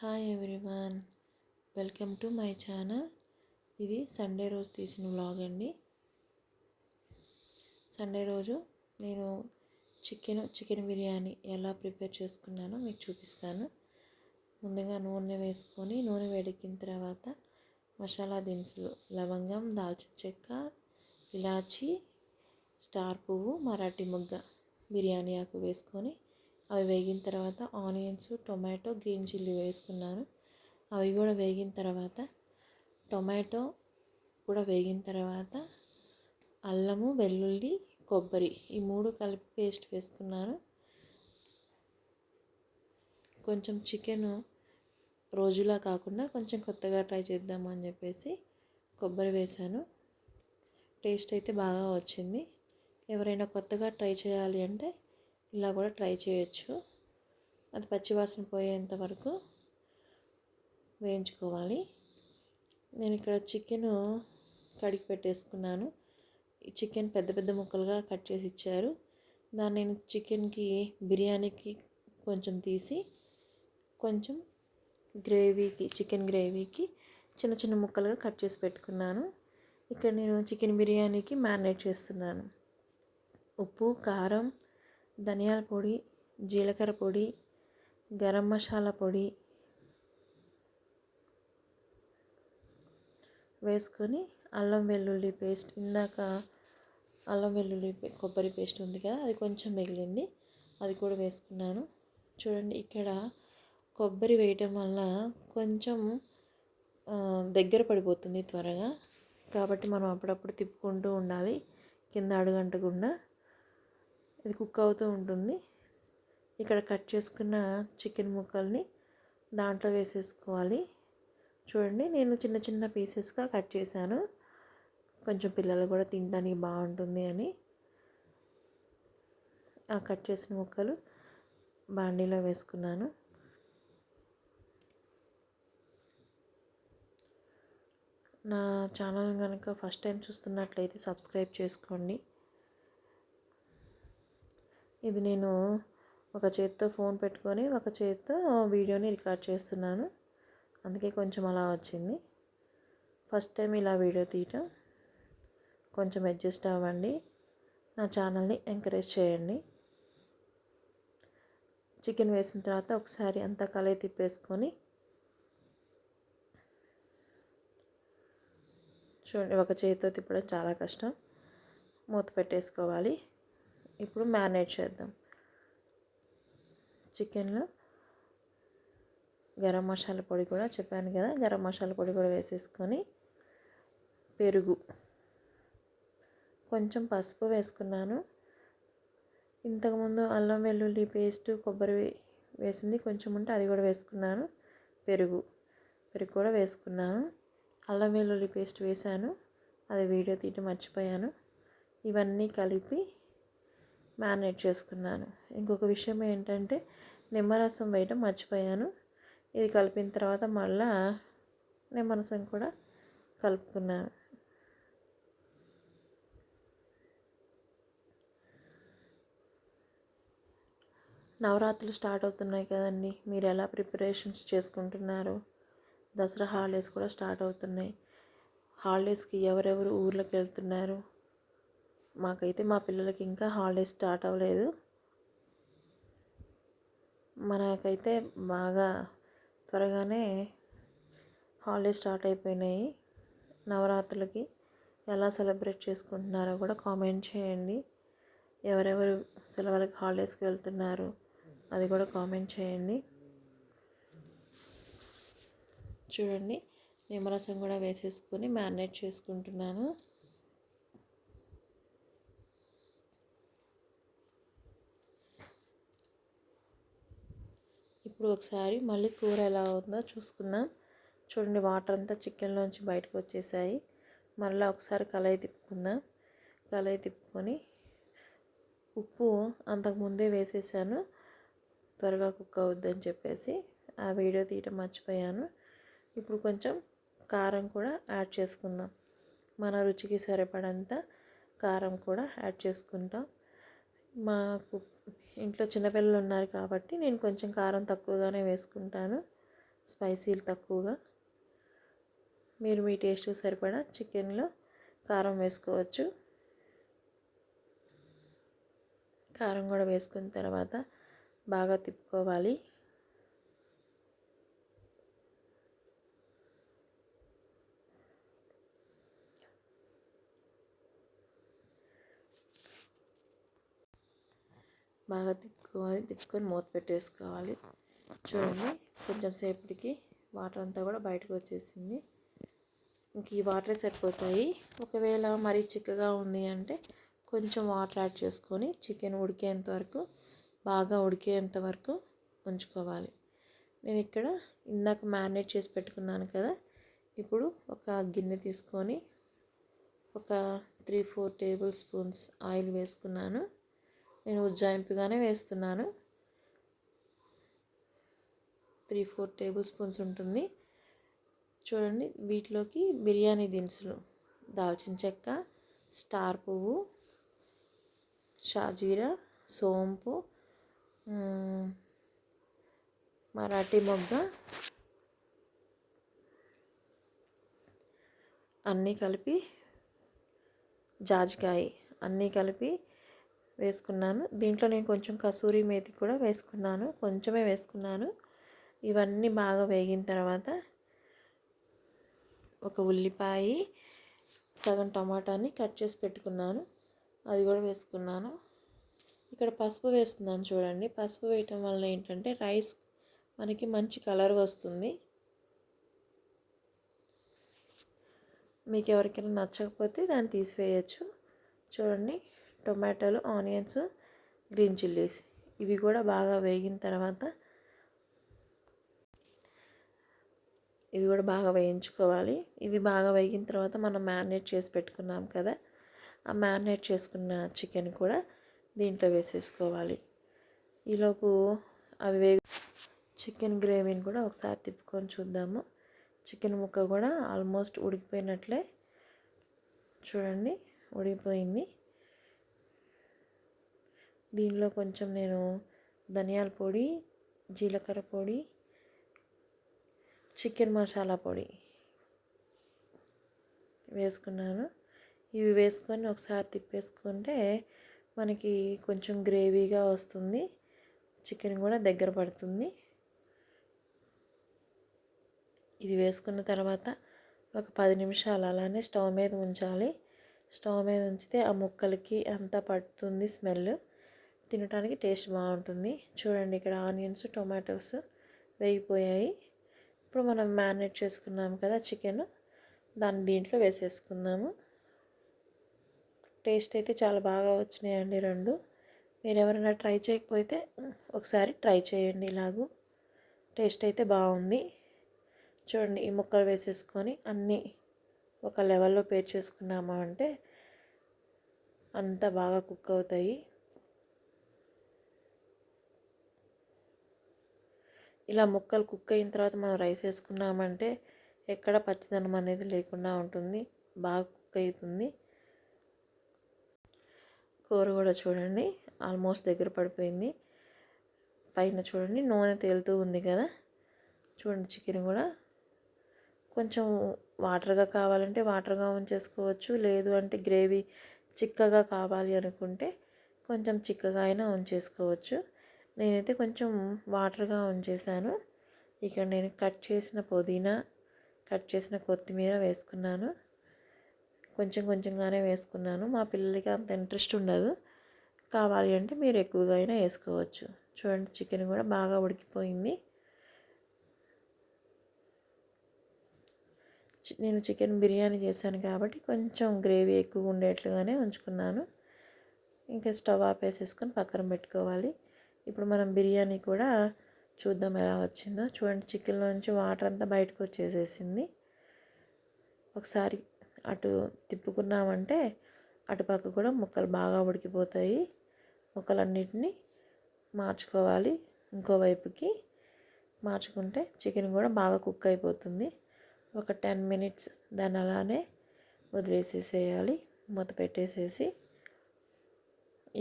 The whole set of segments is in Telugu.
Hi everyone welcome to my channel ఇది సండే రోజు తీసిన వ్లాగ్ అండి. సండే రోజు నేను చికెన్ చికెన్ బిర్యానీ ఎలా ప్రిపేర్ చేసుకున్నానో మీకు చూపిస్తాను. ముందుగా నూనె వేసుకొని నూనె వేడెక్కిన తర్వాత మసాలా దినుసులు లవంగం దాల్చిన చెక్క ఇలాచి స్టార్ పువ్వు మరాఠీ మొగ్గ బిర్యానీ ఆకు వేసుకొని అవి వేగిన తర్వాత ఆనియన్స్ టొమాటో గ్రీన్ చిల్లీ వేసుకున్నాను. అవి కూడా వేగిన తర్వాత టొమాటో కూడా వేగిన తర్వాత అల్లము వెల్లుల్లి కొబ్బరి ఈ మూడు కలిపి పేస్ట్ వేసుకున్నాను. కొంచెం చికెన్ రోజులా కాకుండా కొంచెం కొత్తగా ట్రై చేద్దాము అని చెప్పేసి కొబ్బరి వేశాను. టేస్ట్ అయితే బాగా వచ్చింది. ఎవరైనా కొత్తగా ట్రై చేయాలి అంటే ఇలా కూడా ట్రై చేయొచ్చు. అది పచ్చివాసన పోయేంత వరకు వేయించుకోవాలి. నేను ఇక్కడ చికెన్ కడిగి పెట్టేసుకున్నాను. ఈ చికెన్ పెద్ద పెద్ద ముక్కలుగా కట్ చేసి ఇచ్చారు. దాన్ని నేను చికెన్కి బిర్యానీకి కొంచెం తీసి కొంచెం గ్రేవీకి చికెన్ గ్రేవీకి చిన్న చిన్న ముక్కలుగా కట్ చేసి పెట్టుకున్నాను. ఇక్కడ నేను చికెన్ బిర్యానీకి మ్యారినేట్ చేస్తున్నాను. ఉప్పు కారం ధనియాల పొడి జీలకర్ర పొడి గరం మసాలా పొడి వేసుకొని అల్లం వెల్లుల్లి పేస్ట్. ఇందాక అల్లం వెల్లుల్లి కొబ్బరి పేస్ట్ ఉంది కదా అది కొంచెం మిగిలింది. అది కూడా వేసుకున్నాను. చూడండి ఇక్కడ కొబ్బరి వేయటం వల్ల కొంచెం దగ్గర పడిపోతుంది త్వరగా. కాబట్టి మనం అప్పుడప్పుడు తిప్పుకుంటూ ఉండాలి. కింద అడుగంటకుండా ఇది కుక్ అవుతూ ఉంటుంది. ఇక్కడ కట్ చేసుకున్న చికెన్ ముక్కల్ని దాంట్లో వేసేసుకోవాలి. చూడండి నేను చిన్న చిన్న పీసెస్గా కట్ చేశాను. కొంచెం పిల్లలు కూడా తినడానికి బాగుంటుంది అని. ఆ కట్ చేసిన ముక్కలు బాండీలో వేసుకున్నాను. నా ఛానల్ కనుక ఫస్ట్ టైం చూస్తున్నట్లయితే సబ్స్క్రైబ్ చేసుకోండి. ఇది నేను ఒక చేత్తో ఫోన్ పెట్టుకొని ఒక చేత్తో వీడియోని రికార్డ్ చేస్తున్నాను. అందుకే కొంచెం అలా వచ్చింది. ఫస్ట్ టైం ఇలా వీడియో తీయటం. కొంచెం అడ్జస్ట్ అవ్వండి. నా ఛానల్ని ఎంకరేజ్ చేయండి. చికెన్ వేసిన తర్వాత ఒకసారి అంతా కలయి తిప్పేసుకొని చూడండి ఒక చేతితో తిప్పడం చాలా కష్టం. మూత పెట్టేసుకోవాలి. ఇప్పుడు మ్యారినేట్ చేద్దాం. చికెన్లో గరం మసాలా పొడి కూడా చెప్పాను కదా గరం మసాలా పొడి కూడా వేసేసుకొని పెరుగు. కొంచెం పసుపు వేసుకున్నాను. ఇంతకుముందు అల్లం వెల్లుల్లి పేస్ట్ కొబ్బరి వేసింది కొంచెం ఉంటే అది కూడా వేసుకున్నాను. పెరుగు పెరుగు కూడా వేసుకున్నాను. అల్లం వెల్లుల్లి పేస్ట్ వేసాను అది వీడియో తీయటం మర్చిపోయాను. ఇవన్నీ కలిపి మ్యారినేట్ చేసుకున్నాను. ఇంకొక విషయం ఏంటంటే నిమ్మరసం వేయటం మర్చిపోయాను. ఇది కలిపిన తర్వాత మళ్ళా నిమ్మరసం కూడా కలుపుకున్నాను. నవరాత్రులు స్టార్ట్ అవుతున్నాయి కదండి. మీరు ఎలా ప్రిపరేషన్స్ చేసుకుంటున్నారు? దసరా హాలిడేస్ కూడా స్టార్ట్ అవుతున్నాయి. హాలిడేస్కి ఎవరెవరు ఊర్లోకి వెళ్తున్నారు మాకైతే మా పిల్లలకి ఇంకా హాలిడేస్ స్టార్ట్ అవ్వలేదు. మనకైతే బాగా త్వరగానే హాలిడేస్ స్టార్ట్ అయిపోయినాయి. నవరాత్రులకి ఎలా సెలబ్రేట్ చేసుకుంటున్నారో కూడా కామెంట్ చేయండి. ఎవరెవరు సెలవులకు హాలిడేస్కి వెళ్తున్నారు అది కూడా కామెంట్ చేయండి. చూడండి నిమ్మరసం కూడా వేసేసుకొని మ్యారినేట్ చేసుకుంటున్నాను. ఇప్పుడు ఒకసారి మళ్ళీ కూర ఎలా ఉందో చూసుకుందాం. చూడండి వాటర్ అంతా చికెన్లోంచి బయటకు వచ్చేసాయి. మళ్ళీ ఒకసారి కలయి తిప్పుకుందాం. కలయి తిప్పుకొని ఉప్పు అంతకుముందే వేసేసాను. త్వరగా కుక్ అవుద్దని చెప్పేసి ఆ వీడియో తీయటం మర్చిపోయాను. ఇప్పుడు కొంచెం కారం కూడా యాడ్ చేసుకుందాం. మన రుచికి సరిపడంత కారం కూడా యాడ్ చేసుకుంటాం. మాకు ఇంట్లో చిన్నపిల్లలు ఉన్నారు కాబట్టి నేను కొంచెం కారం తక్కువగానే వేసుకుంటాను. స్పైసీలు తక్కువగా. మీరు మీ టేస్ట్ సరిపడా చికెన్లో కారం వేసుకోవచ్చు. కారం కూడా వేసుకున్న తర్వాత బాగా తిప్పుకోవాలి. బాగా తిప్పుకోవాలి తిప్పుకొని మూత పెట్టేసుకోవాలి. చూడండి కొంచెం సేపటికి వాటర్ అంతా కూడా బయటకు వచ్చేసింది. ఇంక ఈ వాటరే సరిపోతాయి. ఒకవేళ మరీ చిక్కగా ఉంది అంటే కొంచెం వాటర్ యాడ్ చేసుకొని చికెన్ ఉడికేంత వరకు బాగా ఉడికేంత వరకు ఉంచుకోవాలి. నేను ఇక్కడ ఇందాక మ్యారినేట్ చేసి పెట్టుకున్నాను కదా ఇప్పుడు ఒక గిన్నె తీసుకొని ఒక three four tablespoons oil వేసుకున్నాను. నేను ఉజ్జాయింపుగానే వేస్తున్నాను. త్రీ ఫోర్ టేబుల్ స్పూన్స్ ఉంటుంది. చూడండి వీటిలోకి బిర్యానీ దినుసులు దాల్చిన చెక్క స్టార్ పువ్వు షాజీరా సోంపు మరాఠీ మొగ్గ అన్నీ కలిపి జాజికాయ అన్నీ కలిపి వేసుకున్నాను. దీంట్లో నేను కొంచెం కసూరి మేతి కూడా వేసుకున్నాను. కొంచెమే వేసుకున్నాను. ఇవన్నీ బాగా వేగిన తర్వాత ఒక ఉల్లిపాయ సగం టమాటాని కట్ చేసి పెట్టుకున్నాను. అది కూడా వేసుకున్నాను. ఇక్కడ పసుపు వేస్తున్నాను చూడండి. పసుపు వేయటం వల్ల ఏంటంటే రైస్ మనకి మంచి కలర్ వస్తుంది. మీకు ఎవరికైనా నచ్చకపోతే దాన్ని తీసివేయచ్చు. చూడండి. టొమాటోలు ఆనియన్స్ గ్రీన్ చిల్లీస్. ఇవి కూడా బాగా వేగిన తర్వాత ఇవి కూడా బాగా వేయించుకోవాలి. ఇవి బాగా వేగిన తర్వాత మనం మ్యారినేట్ చేసి పెట్టుకున్నాం కదా ఆ మ్యారినేట్ చేసుకున్న చికెన్ కూడా దీంట్లో వేసేసుకోవాలి. ఈలోపు అవి వే చికెన్ గ్రేవీని కూడా ఒకసారి తిప్పుకొని చూద్దాము. చికెన్ ముక్క కూడా ఆల్మోస్ట్ ఉడికిపోయినట్లే. చూడండి ఉడికిపోయింది. దీనిలో కొంచెం నేను ధనియాల పొడి జీలకర్ర పొడి చికెన్ మసాలా పొడి వేసుకున్నాను. ఇవి వేసుకొని ఒకసారి తిప్పేసుకుంటే మనకి కొంచెం గ్రేవీగా వస్తుంది. చికెన్ కూడా దగ్గర పడుతుంది. ఇది వేసుకున్న తర్వాత ఒక పది నిమిషాలు అలానే స్టవ్ మీద ఉంచాలి. స్టవ్ మీద ఉంచితే ఆ ముక్కలకి అంతా పడుతుంది స్మెల్. తినడానికి టేస్ట్ బాగుంటుంది. చూడండి ఇక్కడ ఆనియన్స్ టొమాటోస్ వేగిపోయాయి. ఇప్పుడు మనం మ్యారినేట్ చేసుకున్నాం కదా చికెన్. దాన్ని దీంట్లో వేసేసుకుందాము. టేస్ట్ అయితే చాలా బాగా వచ్చినాయండి రెండు. మీరు ఎవరైనా ట్రై చేయకపోతే ఒకసారి ట్రై చేయండి ఇలాగూ. టేస్ట్ అయితే బాగుంది. చూడండి ఈ ముక్కలు వేసేసుకొని అన్నీ ఒక లెవెల్లో పేర్చేసుకున్నాము అంటే అంత బాగా కుక్ అవుతాయి. ఇలా ముక్కలు కుక్ అయిన తర్వాత మనం రైస్ వేసుకున్నామంటే ఎక్కడ పచ్చిదనం అనేది లేకుండా ఉంటుంది. బాగా కుక్ అవుతుంది. కూర కూడా చూడండి ఆల్మోస్ట్ దగ్గర పడిపోయింది. పైన చూడండి నూనె తేలుతూ ఉంది కదా. చూడండి చికెన్ కూడా. కొంచెం వాటర్గా కావాలంటే వాటర్గా ఉంచేసుకోవచ్చు. లేదు అంటే గ్రేవీ చిక్కగా కావాలి అనుకుంటే కొంచెం చిక్కగా అయినా ఉంచేసుకోవచ్చు. నేనైతే కొంచెం వాటర్గా ఉంచేసాను. ఇక్కడ నేను కట్ చేసిన పుదీనా కట్ చేసిన కొత్తిమీర వేసుకున్నాను. కొంచెం కొంచెంగానే వేసుకున్నాను. మా పిల్లలకి అంత ఇంట్రెస్ట్ ఉండదు. కావాలి అంటే మీరు ఎక్కువగా అయినా వేసుకోవచ్చు. చూడండి చికెన్ కూడా బాగా ఉడికిపోయింది. నేను చికెన్ బిర్యానీ చేశాను కాబట్టి కొంచెం గ్రేవీ ఎక్కువ ఉండేట్లుగానే ఉంచుకున్నాను. ఇంకా స్టవ్ ఆపేసేసుకొని పక్కన పెట్టుకోవాలి. ఇప్పుడు మనం బిర్యానీ కూడా చూద్దాం ఎలా వచ్చిందో. చూడండి చికెన్లోంచి వాటర్ అంతా బయటకు వచ్చేసేసింది. ఒకసారి అటు తిప్పుకున్నామంటే అటుపక్క కూడా ముక్కలు బాగా ఉడికిపోతాయి. ముక్కలన్నిటిని మార్చుకోవాలి. ఇంకోవైపుకి మార్చుకుంటే చికెన్ కూడా బాగా కుక్ అయిపోతుంది. ఒక టెన్ మినిట్స్ దాన్ని అలానే వదిలేసేసేయాలి. మూత పెట్టేసేసి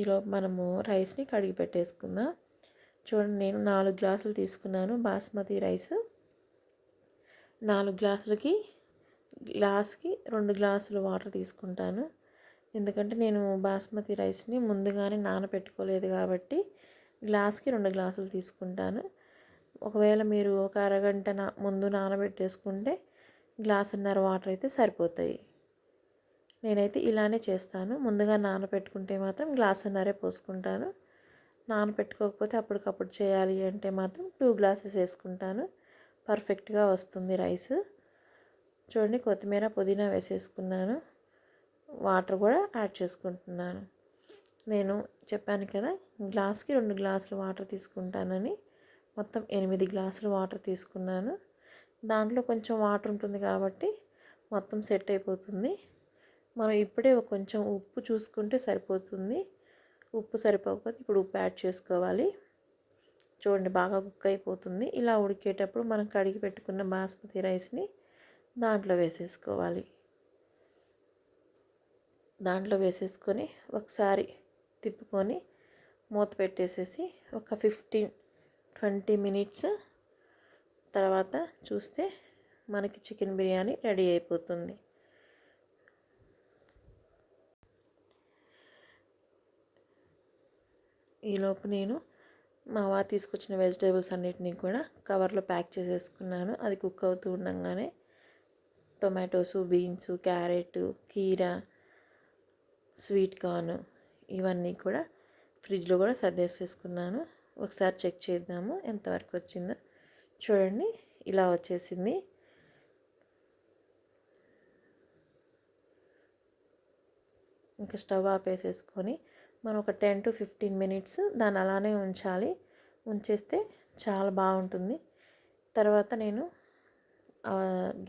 ఈలోపు మనము రైస్ని కడిగి పెట్టేసుకుందాం. చూడండి నేను నాలుగు గ్లాసులు తీసుకున్నాను బాస్మతి రైస్. నాలుగు గ్లాసులకి గ్లాస్కి రెండు గ్లాసులు వాటర్ తీసుకుంటాను. ఎందుకంటే నేను బాస్మతి రైస్ని ముందుగానే నానబెట్టుకోలేదు కాబట్టి గ్లాస్కి రెండు గ్లాసులు తీసుకుంటాను. ఒకవేళ మీరు ఒక అరగంట నా ముందు నానబెట్టేసుకుంటే గ్లాసున్నర వాటర్ అయితే సరిపోతాయి. నేనైతే ఇలానే చేస్తాను. ముందుగా నానబెట్టుకుంటే మాత్రం గ్లాసున్నరే పోసుకుంటాను. నానబెట్టుకోకపోతే అప్పటికప్పుడు చేయాలి అంటే మాత్రం టూ గ్లాసెస్ వేసుకుంటాను. పర్ఫెక్ట్గా వస్తుంది రైస్. చూడండి కొత్తిమీర పుదీనా వేసేసుకున్నాను. వాటర్ కూడా యాడ్ చేసుకుంటున్నాను. నేను చెప్పాను కదా గ్లాస్కి రెండు గ్లాసులు వాటర్ తీసుకుంటానని. మొత్తం ఎనిమిది గ్లాసులు వాటర్ తీసుకున్నాను. దాంట్లో కొంచెం వాటర్ ఉంటుంది కాబట్టి మొత్తం సెట్ అయిపోతుంది. మనం ఇప్పుడే కొంచెం ఉప్పు చూసుకుంటే సరిపోతుంది. ఉప్పు సరిపోకపోతే ఇప్పుడు ఉప్పు యాడ్ చేసుకోవాలి. చూడండి బాగా కుక్ అయిపోతుంది. ఇలా ఉడికేటప్పుడు మనం కడిగి పెట్టుకున్న బాస్మతి రైస్ని దాంట్లో వేసేసుకోవాలి. దాంట్లో వేసేసుకొని ఒకసారి తిప్పుకొని మూత పెట్టేసేసి ఒక ఫిఫ్టీన్ ట్వంటీ మినిట్స్ తర్వాత చూస్తే మనకి చికెన్ బిర్యానీ రెడీ అయిపోతుంది. ఈలోపు నేను మా వారు తీసుకొచ్చిన వెజిటేబుల్స్ అన్నిటినీ కూడా కవర్లో ప్యాక్ చేసేసుకున్నాను. అది కుక్ అవుతూ ఉండగానే టొమాటోసు బీన్స్ క్యారెట్ కీర స్వీట్ కార్న్ ఇవన్నీ కూడా ఫ్రిడ్జ్లో కూడా సర్దేసేసుకున్నాను. ఒకసారి చెక్ చేద్దాము ఎంతవరకు వచ్చిందో. చూడండి ఇలా వచ్చేసింది. ఇంకా స్టవ్ ఆపేసేసుకొని మనం ఒక టెన్ టు ఫిఫ్టీన్ మినిట్స్ దాన్ని అలానే ఉంచాలి. ఉంచేస్తే చాలా బాగుంటుంది. తర్వాత నేను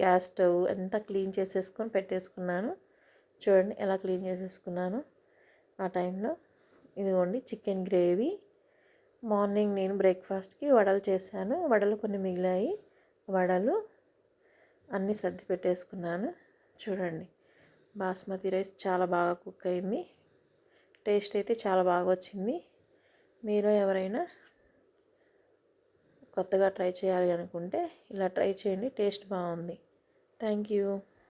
గ్యాస్ స్టవ్ అంతా క్లీన్ చేసేసుకొని పెట్టేసుకున్నాను. చూడండి ఎలా క్లీన్ చేసేసుకున్నాను ఆ టైంలో. ఇదిగోండి చికెన్ గ్రేవీ. మార్నింగ్ నేను బ్రేక్ఫాస్ట్కి వడలు చేశాను. వడలు కొన్ని మిగిలాయి. వడలు అన్నీ సర్ది పెట్టేసుకున్నాను. చూడండి బాస్మతి రైస్ చాలా బాగా కుక్ అయింది. టేస్ట్ అయితే చాలా బాగా వచ్చింది మీరు ఎవరైనా కొత్తగా ట్రై చేయాలి అనుకుంటే ఇలా ట్రై చేయండి టేస్ట్ బాగుంది. Thank you.